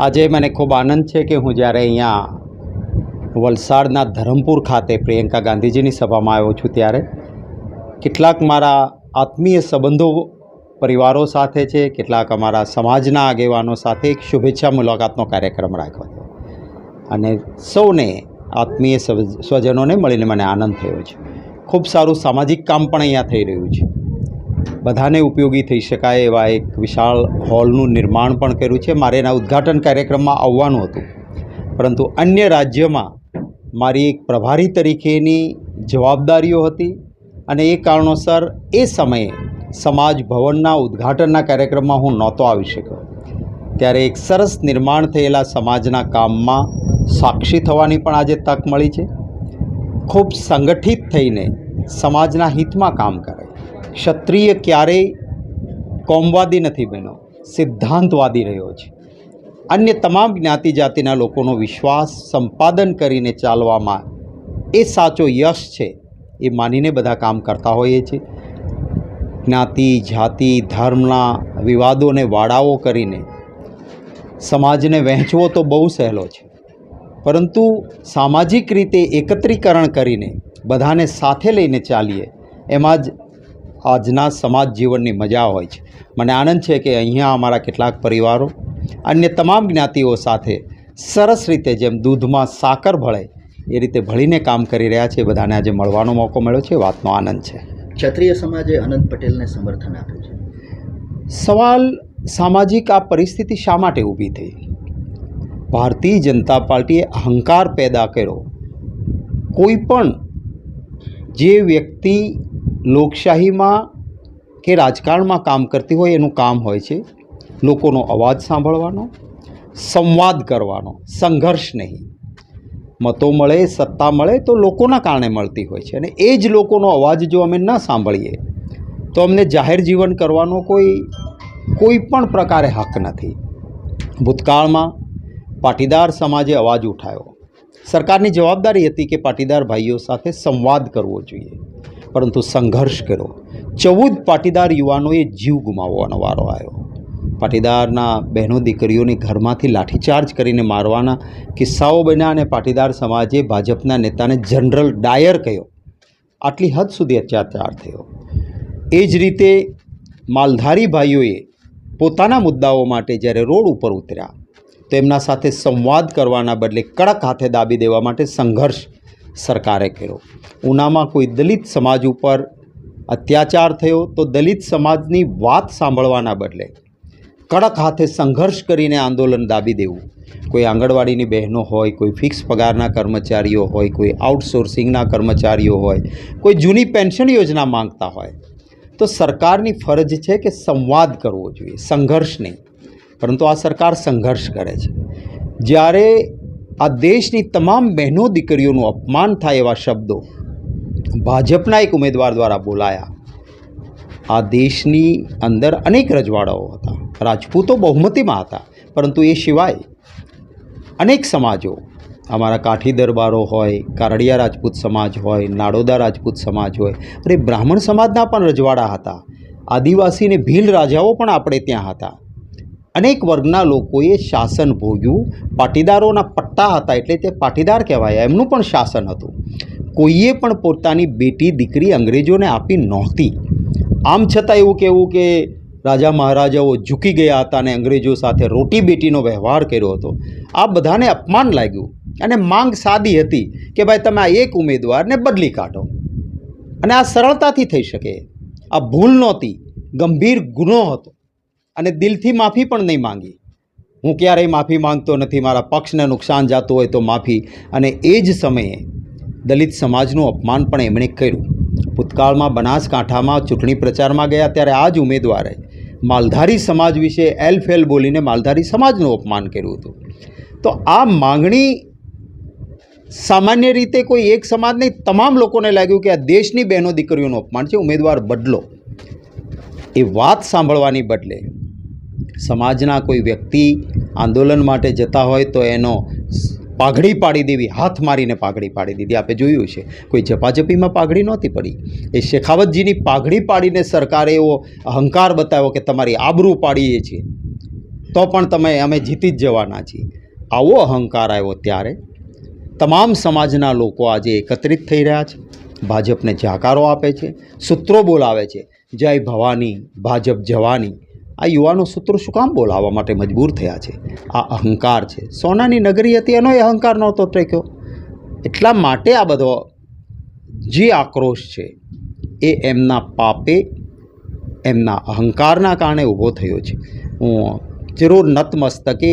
આજે મને ખૂબ આનંદ છે કે હું જ્યારે અહીંયા વલસાડના ધરમપુર ખાતે પ્રિયંકા ગાંધીજીની સભામાં આવ્યો છું ત્યારે, કેટલાક મારા આત્મીય સંબંધો પરિવારો સાથે છે, કેટલાક અમારા સમાજના આગેવાનો સાથે એક શુભેચ્છા મુલાકાતનો કાર્યક્રમ રાખ્યો હતો. અને સૌને, આત્મીય સ્વ- સ્વજનોને મળીને મને આનંદ થયો છે. ખૂબ સારું સામાજિક કામ પણ અહીંયા થઈ રહ્યું છે. બધાને ઉપયોગી થઈ શકાય એવા એક વિશાળ હોલનું નિર્માણ પણ કર્યું છે. મારે એના ઉદ્ઘાટન કાર્યક્રમમાં આવવાનું હતું. પરંતુ અન્ય રાજ્યમાં મારી એક પ્રભારી તરીકેની જવાબદારીઓ હતી અને એ કારણોસર એ સમયે સમાજ ભવનના ઉદ્ઘાટનના કાર્યક્રમમાં હું નહોતો આવી શક્યો. ત્યારે એક સરસ નિર્માણ થયેલા સમાજના કામમાં સાક્ષી થવાની પણ આજે તક મળી છે. ખૂબ સંગઠિત થઈને સમાજના હિતમાં કામ કરે ક્ષત્રિય ક્યારેય કોમવાદી નથી બન્યો, સિદ્ધાંતવાદી રહ્યો છે. અન્ય તમામ જ્ઞાતિ જાતિના લોકોનો વિશ્વાસ સંપાદન કરીને ચાલવામાં એ સાચો યશ છે એ માનીને બધા કામ કરતા હોઈએ છીએ. જ્ઞાતિ, જાતિ, ધર્મના વિવાદોને વાડાઓ કરીને સમાજને વહેંચવો તો બહુ સહેલો છે. પરંતુ સામાજિક રીતે એકત્રીકરણ કરીને બધાને સાથે લઈને ચાલીએ, એમાં જ આજના સમાજ જીવનની મજા હોય છે. મને આનંદ છે કે અહીંયા અમારા કેટલાક પરિવારો અન્ય તમામ જ્ઞાતિઓ સાથે સરસ રીતે જેમ દૂધમાં સાકર ભળે એ રીતે ભળીને કામ કરી રહ્યા છે. બધાને આજે મળવાનો મોકો મળ્યો છે. વાતનો આનંદ છે. ક્ષત્રિય સમાજે અનંત પટેલને સમર્થન આપ્યું છે. સવાલ સામાજિક આ પરિસ્થિતિ શા માટે ઊભી થઈ? ભારતીય જનતા પાર્ટીએ અહંકાર પેદા કર્યો. કોઈ પણ જે વ્યક્તિ લોકશાહીમાં કે રાજકારણમાં કામ કરતી હોય એનું કામ હોય છે. લોકોનો અવાજ સાંભળવાનો, સંવાદ કરવાનો, સંઘર્ષ નહીં. મતો મળે, સત્તા મળે તો લોકોના કારણે મળતી હોય છે અને એ જ લોકોનો અવાજ જો અમે ન સાંભળીએ, તો અમને જાહેર જીવન કરવાનો કોઈ કોઈ પણ પ્રકારે હક નથી. ભૂતકાળમાં પાટીદાર સમાજે અવાજ ઉઠાવ્યો સરકારની જવાબદારી હતી કે પાટીદાર ભાઈઓ સાથે સંવાદ કરવો જોઈએ. પરંતુ સંઘર્ષ કર્યો. ચૌદ પાટીદાર યુવાનોએ જીવ ગુમાવવાનો વારો આવ્યો. પાટીદારના બહેનો દીકરીઓને ઘરમાંથી લાઠીચાર્જ કરીને મારવાના કિસ્સાઓ બન્યા અને પાટીદાર સમાજે ભાજપના નેતાને જનરલ ડાયર કહ્યો. આટલી હદ સુધી અત્યાચાર થયો. એ જ રીતે માલધારી ભાઈઓએ પોતાના મુદ્દાઓ માટે જ્યારે રોડ ઉપર ઉતર્યા, તો એમના સાથે સંવાદ કરવાના બદલે કડક હાથે દાબી દેવા માટે સંઘર્ષ સરકારે કર્યો. ઉનામાં કોઈ દલિત સમાજ ઉપર અત્યાચાર થયો તો દલિત સમાજની વાત સાંભળવાના બદલે કડક હાથે સંઘર્ષ કરીને આંદોલન દાબી દેવું. કોઈ આંગણવાડીની બહેનો હોય, કોઈ ફિક્સ પગારના કર્મચારીઓ હોય, કોઈ આઉટસોર્સિંગના કર્મચારીઓ હોય, કોઈ જૂની પેન્શન યોજના માંગતા હોય, તો સરકારની ફરજ છે કે સંવાદ કરવો જોઈએ, સંઘર્ષ નહીં. પરંતુ આ સરકાર સંઘર્ષ કરે છે. જ્યારે આ દેશની તમામ બહેનો દીકરીઓનું અપમાન થાય એવા શબ્દો ભાજપના એક ઉમેદવાર દ્વારા બોલાયા. આ દેશની અંદર અનેક રજવાડાઓ હતા. રાજપૂતો બહુમતીમાં હતા, પરંતુ એ સિવાય અનેક સમાજો, અમારા કાઠી દરબારો હોય, કારડિયા રાજપૂત સમાજ હોય, નાડોદા રાજપૂત સમાજ હોય અરે બ્રાહ્મણ સમાજના પણ રજવાડા હતા. આદિવાસી ને ભીલ રાજાઓ પણ આપણે ત્યાં હતા. અનેક વર્ગના લોકોએ શાસન ભોગ્યું. પાટીદારોના પટ્ટા હતા એટલે તે પાટીદાર કહેવાય. એમનું પણ શાસન હતું. કોઈએ પણ પોતાની બેટી, દીકરી અંગ્રેજોને આપી નહોતી. આમ છતાં એવું કહેવું કે રાજા મહારાજાઓ ઝૂકી ગયા હતા અને અંગ્રેજો સાથે રોટી બેટીનો વ્યવહાર કર્યો હતો. આ બધાને અપમાન લાગ્યું અને માંગ સાદી હતી કે ભાઈ તમે આ એક ઉમેદવારને બદલી કાઢો. અને આ સરળતાથી થઈ શકે. આ ભૂલ નહોતી. ગંભીર ગુનો હતો. અને દિલથી માફી પણ નહીં માંગી. હું ક્યારેય માફી માંગતો નથી, મારા પક્ષને નુકસાન જાતું હોય તો માફી. અને એ જ સમયે દલિત સમાજનું અપમાન પણ એમણે કર્યું. ભૂતકાળમાં બનાસકાંઠામાં ચૂંટણી પ્રચારમાં ગયા ત્યારે આ જ ઉમેદવારે માલધારી સમાજ વિશે એલ ફેલ બોલીને માલધારી સમાજનું અપમાન કર્યું હતું. તો આ માંગણી સામાન્ય રીતે કોઈ એક સમાજ નહીં, તમામ લોકોને લાગ્યું કે આ દેશની બહેનો દીકરીઓનું અપમાન છે, ઉમેદવાર બદલો. એ વાત સાંભળવાની બદલે સમાજના કોઈ વ્યક્તિ આંદોલન માટે જતા હોય તો એનો પાઘડી પાડી દેવી, હાથ મારીને પાઘડી પાડી દીધી. આપણે જોયું છે, કોઈ ઝપાઝપીમાં પાઘડી નહોતી પડી. એ શેખાવતજીની પાઘડી પાડીને સરકારે એવો અહંકાર બતાવ્યો કે તમારી આબરૂ પાડીએ છીએ. તો પણ તમે, અમે જીતી જ જવાના છીએ. આવો અહંકાર આવ્યો ત્યારે. તમામ સમાજના લોકો આજે એકત્રિત થઈ રહ્યા છે. ભાજપને જાકારો આપે છે. સૂત્રો બોલાવે છે. જય ભવાની, ભાજપ જવાની. આ યુવાનો સૂત્રો શું કામ બોલાવવા માટે મજબૂર થયા છે? આ અહંકાર છે. સોનાની નગરી હતી એનો અહંકાર નહોતો ટ્રેક્યો એટલા માટે આ બધો જે આક્રોશ છે. એ એમના પાપે, એમના અહંકારના કારણે ઊભો થયો છે. હું જરૂર નતમસ્તકે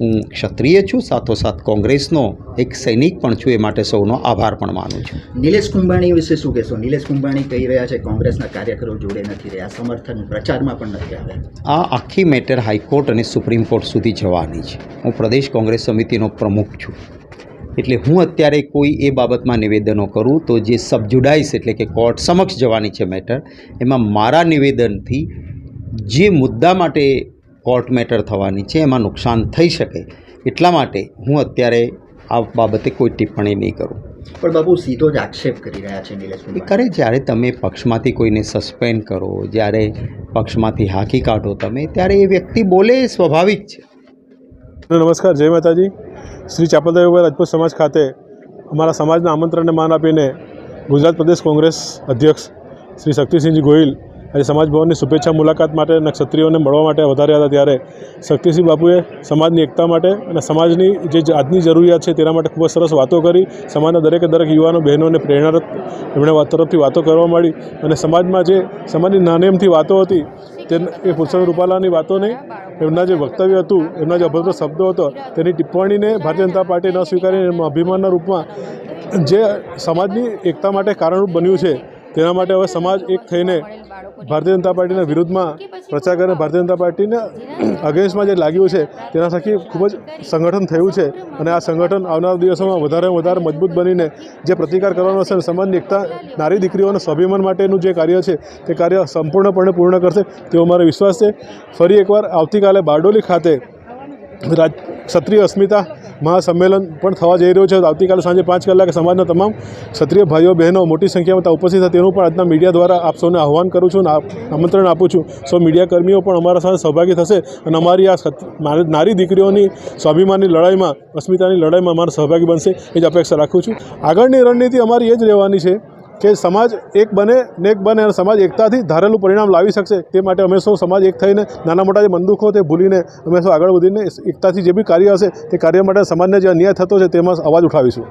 હું ક્ષત્રિય છું સાથોસાથ કોંગ્રેસનો એક સૈનિક પણ છું એ માટે સૌનો આભાર પણ માનું છું. નિલેશ કુંભાણી વિશે શું કહેશો? નિલેશ કુંભાણી કહી રહ્યા છે કોંગ્રેસના કાર્યકરો જોડે નથી રહ્યા સમર્થન પ્રચારમાં પણ નથી આવ્યા. આ આખી મેટર હાઈકોર્ટ અને સુપ્રીમ કોર્ટ સુધી જવાની છે. હું પ્રદેશ કોંગ્રેસ સમિતિનો પ્રમુખ છું. એટલે હું અત્યારે કોઈ એ બાબતમાં નિવેદનો કરું તો જે સબજુડાઇસ એટલે કે કોર્ટ સમક્ષ જવાની છે મેટર એમાં મારા નિવેદનથી જે મુદ્દા માટે કોર્ટ મેટર થવાની છે એમાં નુકસાન થઈ શકે. એટલા માટે હું અત્યારે આ બાબતે કોઈ ટિપ્પણી નહીં કરું. પણ બાબુ સીધો જ આક્ષેપ કરી રહ્યા છે નિલેશ એ કરે જ્યારે તમે પક્ષમાંથી કોઈને સસ્પેન્ડ કરો જ્યારે પક્ષમાંથી હાકી કાઢો તમે ત્યારે એ વ્યક્તિ બોલે સ્વાભાવિક છે. નમસ્કાર જય માતાજી. શ્રી ચાપલદાયુભાઈ રાજપૂત સમાજ ખાતે અમારા સમાજના આમંત્રણને માન આપીને ગુજરાત પ્રદેશ કોંગ્રેસ અધ્યક્ષ શ્રી શક્તિસિંહજી ગોહિલ આજે સમાજ ભવનની શુભેચ્છા મુલાકાત માટે અને ક્ષત્રિયોને મળવા માટે વધાર્યા હતા ત્યારે શક્તિસિંહ બાપુએ સમાજની એકતા માટે અને સમાજની જે આજની જરૂરિયાત છે તેના માટે ખૂબ જ સરસ વાતો કરી. સમાજના દરેકે દરેક યુવાનો બહેનોને પ્રેરણારત એમણે તરફથી વાતો કરવા મળી અને સમાજમાં જે સમાજની નાનેમથી વાતો હતી તે એ પુરુષોત્તમ રૂપાલાની વાતો નહીં એમના જે વક્તવ્ય હતું, એમના જે અભદ્ર શબ્દો હતો તેની ટિપ્પણીને ભારતીય જનતા પાર્ટી ન સ્વીકારીને અભિમાનના રૂપમાં જે સમાજની એકતા માટે કારણરૂપ બન્યું છે તેના માટે હવે સમાજ એક થઈને ભારતીય જનતા પાર્ટીના વિરુદ્ધમાં પ્રચાર કરીને ભારતીય જનતા પાર્ટીને અગેન્સ્ટમાં જે લાગ્યું છે, તેના થકી ખૂબ જ સંગઠન થયું છે અને આ સંગઠન આવનારા દિવસોમાં વધારે વધારે મજબૂત બનીને જે પ્રતિકાર કરવાનો છે અને સમાજની એકતા, નારી દીકરીઓના સ્વાભિમાન માટેનું જે કાર્ય છે, તે કાર્ય સંપૂર્ણપણે પૂર્ણ કરશે તેવો મારો વિશ્વાસ છે. ફરી એકવાર આવતીકાલે બારડોલી ખાતે રાજ ક્ષત્રિય અસ્મિતા મહાસંમેલન પણ થવા જઈ રહ્યું છે. આવતીકાલે સાંજે પાંચ કલાકે સમાજના તમામ ક્ષત્રિય ભાઈઓ, બહેનો મોટી સંખ્યામાં ઉપસ્થિત થાય તેનું પણ આજના મીડિયા દ્વારા આપ સૌને આહવાન કરું છું અને આમંત્રણ આપું છું. સૌ મીડિયા કર્મીઓ પણ અમારા સાથે સહભાગી થશે અને અમારી આ નારી દીકરીઓની સ્વાભિમાનની લડાઈમાં, અસ્મિતાની લડાઈમાં અમારા સહભાગી બનશે. એ જ અપેક્ષા રાખું છું. આગળની રણનીતિ અમારી એ જ રહેવાની છે કે સમાજ એક બને એક બને અને સમાજ એકતાથી ધારેલું પરિણામ લાવી શકશે, તે માટે અમે સૌ સમાજ એક થઈને, નાના મોટા જે બંદૂકો તે ભૂલીને, અમે સૌ આગળ વધીને એકતાથી જે બી કાર્ય હશે, તે કાર્ય માટે સમાજને જે અન્યાય થતો છે તેમાં અવાજ ઉઠાવીશું.